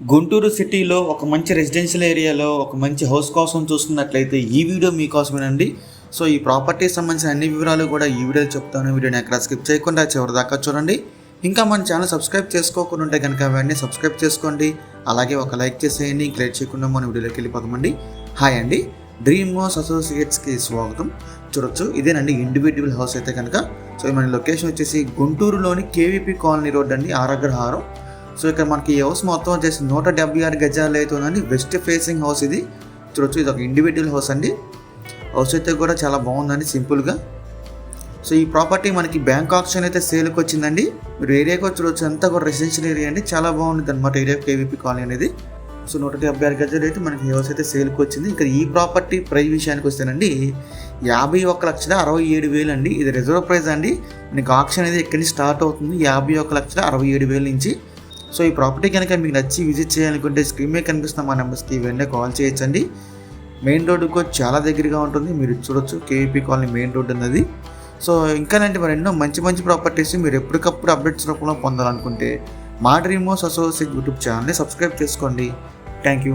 గుంటూరు సిటీలో ఒక మంచి రెసిడెన్షియల్ ఏరియాలో ఒక మంచి హౌస్ కోసం చూస్తున్నట్లయితే ఈ వీడియో మీకోసమేనండి. సో ఈ ప్రాపర్టీకి సంబంధించిన అన్ని వివరాలు కూడా ఈ వీడియోలో చెప్తాను. వీడియోని ఎక్కడ స్కిప్ చేయకుండా చివరి దాకా చూడండి. ఇంకా మన ఛానల్ సబ్స్క్రైబ్ చేసుకోకుండా ఉంటే కనుక వెంటనే సబ్స్క్రైబ్ చేసుకోండి. అలాగే ఒక లైక్ చేసేయండి. ఇంక చేయకుండా మన వీడియోలోకి వెళ్ళిపోతామండి హాయ్ అండి. డ్రీమ్ హౌస్ అసోసియేట్స్కి స్వాగతం. చూడొచ్చు ఇదేనండి ఇండివిజువల్ హౌస్ అయితే కనుక సో మన లొకేషన్ వచ్చేసి గుంటూరులోని కేవీపీ కాలనీ రోడ్ అండి. ఆరగ్రహారం. సో ఇక్కడ మనకి ఈ హౌస్ మొత్తం వచ్చేసి నూట డెబ్బై ఆరు గజాలు అయితే ఉందండి. వెస్ట్ ఫేసింగ్ హౌస్ ఇది. చూడొచ్చు ఇది ఒక ఇండివిజువల్ హౌస్ అండి. హౌస్ అయితే కూడా చాలా బాగుందండి సింపుల్గా సో ఈ ప్రాపర్టీ మనకి బ్యాంక్ ఆప్షన్ అయితే సేల్కి వచ్చిందండి. మీరు ఏరియాకి వచ్చి అంతా కూడా రెసిడెన్షియల్ ఏరియా అండి. చాలా బాగుంది అనమాట ఏరియా కేవీపీ కాలనీ అనేది. సో నూట డెబ్బై ఆరు గజాలు అయితే మనకి హౌస్ అయితే సేల్కి వచ్చింది. ఇక్కడ ఈ ప్రాపర్టీ ప్రైస్ విషయానికి వస్తేనండి యాభై ఒక్క లక్షల అరవై ఏడు వేలు అండి. ఇది రిజర్వ్ ప్రైస్ అండి. మనకి ఆప్షన్ అనేది ఎక్కడి నుంచి స్టార్ట్ అవుతుంది? యాభై ఒక్క లక్షల అరవై ఏడు వేల నుంచి. సో ఈ ప్రాపర్టీ కనుక మీకు నచ్చి విజిట్ చేయాలనుకుంటే స్క్రీన్ మీద కనిపిస్తున్న మా నెంబర్స్కి వెంటనే కాల్ చేయొచ్చండి. మెయిన్ రోడ్డుకు చాలా దగ్గరగా ఉంటుంది. మీరు చూడొచ్చు. కేవీపీ కాలనీ మెయిన్ రోడ్ ఉన్నది సో ఇంకా లాంటి మరి ఎన్నో మంచి మంచి ప్రాపర్టీస్ మీరు ఎప్పటికప్పుడు అప్డేట్స్ రూపంలో పొందాలనుకుంటే మా డ్రీమ్ హౌస్ అసోసియేట్ యూట్యూబ్ ఛానల్ని సబ్స్క్రైబ్ చేసుకోండి. Thank you